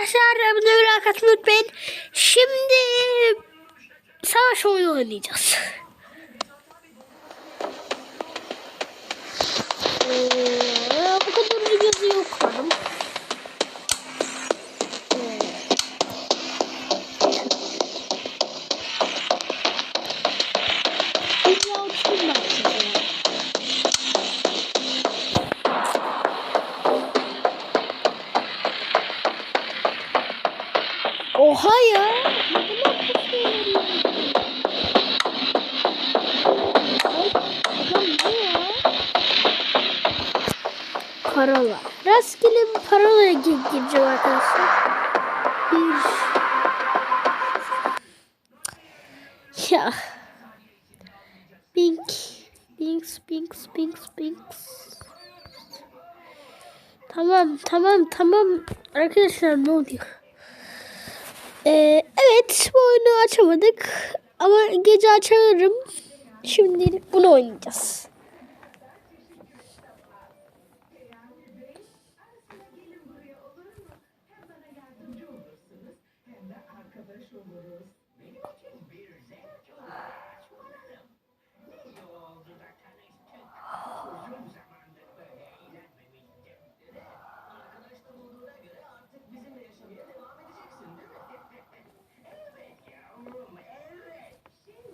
arkadaşlar abone olmayı unutmayın. Şimdi savaş oyunu oynayacağız. ne ya? Parola. Rastgele bir parolaya gi- gireceğim arkadaşlar. Bir... Ya. Bink. Binks, binks, binks, binks. Tamam, tamam, tamam. Arkadaşlar ne oluyor? Ee, evet bu oyunu açamadık ama gece açarım. Şimdi bunu oynayacağız.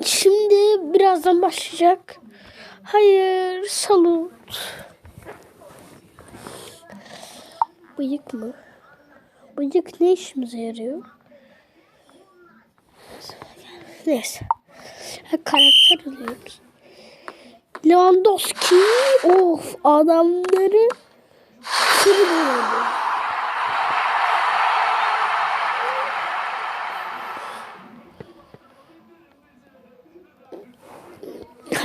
Şimdi birazdan başlayacak. Hayır, salut. Bıyık mı? Bıyık ne işimize yarıyor? Neyse. Ha, karakter alıyoruz. Lewandowski. Of adamları kırmıyor.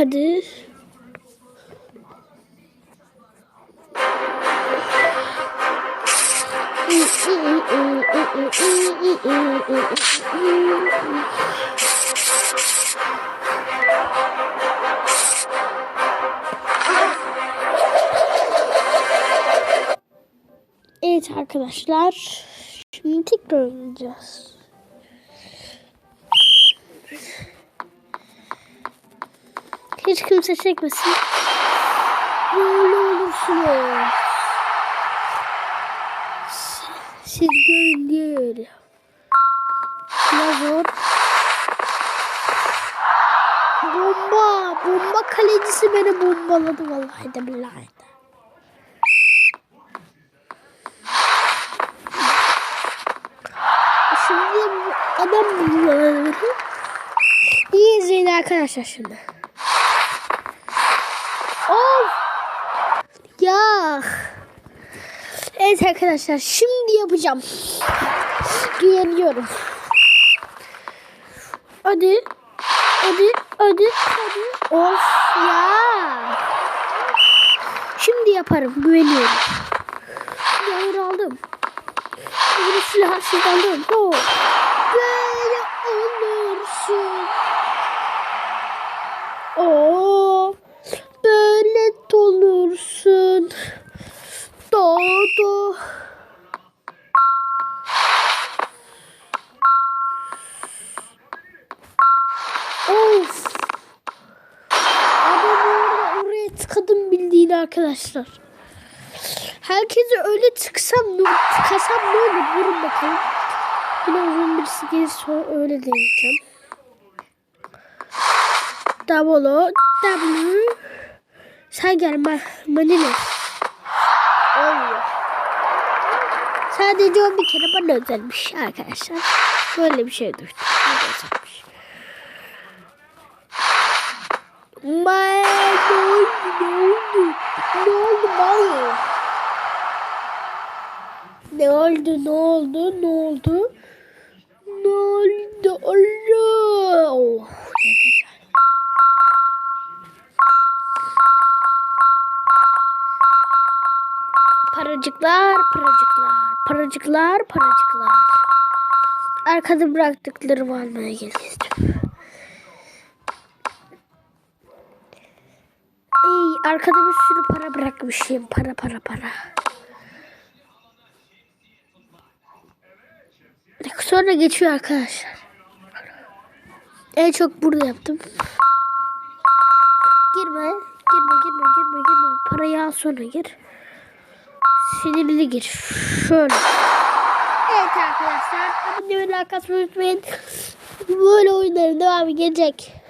Hadi. Evet arkadaşlar. Şimdi tekrar oynayacağız. Hiç kimse çekmesin. Böyle olursunuz. Siz görün diye öyle. Ne zor. Bomba. Bomba kalecisi beni bombaladı vallahi de billahi de. Şimdi adam bombaladı. İyi izleyin arkadaşlar şimdi. Of! Ya! Evet arkadaşlar şimdi yapacağım. Güveniyorum. Hadi. Hadi. Hadi. Hadi. Of ya. Şimdi yaparım. Güveniyorum. Silahları aldım. Silah silah aldım. Oh. Böyle olursun. Arkadaşlar. Herkese öyle tıksam ne tıkasam ne olur vurun bakalım. Yine uzun birisi gelirse öyle deneyeceğim. Double W Sen gel ma Manila. Olmuyor. Sadece o bir kere bana özelmiş arkadaşlar. Böyle bir şey duydum. Özelmiş. Ma oldu ne oldu ne oldu? Ne oldu? Allah. Paracıklar, paracıklar, paracıklar, paracıklar. Arkada bıraktıklarımı almaya geldim. Ey, arkada bir sürü para bırakmışım. Para, para, para. Sonra geçiyor arkadaşlar. En çok burada yaptım. Girme. Girme girme girme girme. Parayı al sonra gir. Sinirli gir. Şöyle. Evet arkadaşlar. Abone olmayı like atmayı unutmayın. Böyle oyunların devamı gelecek.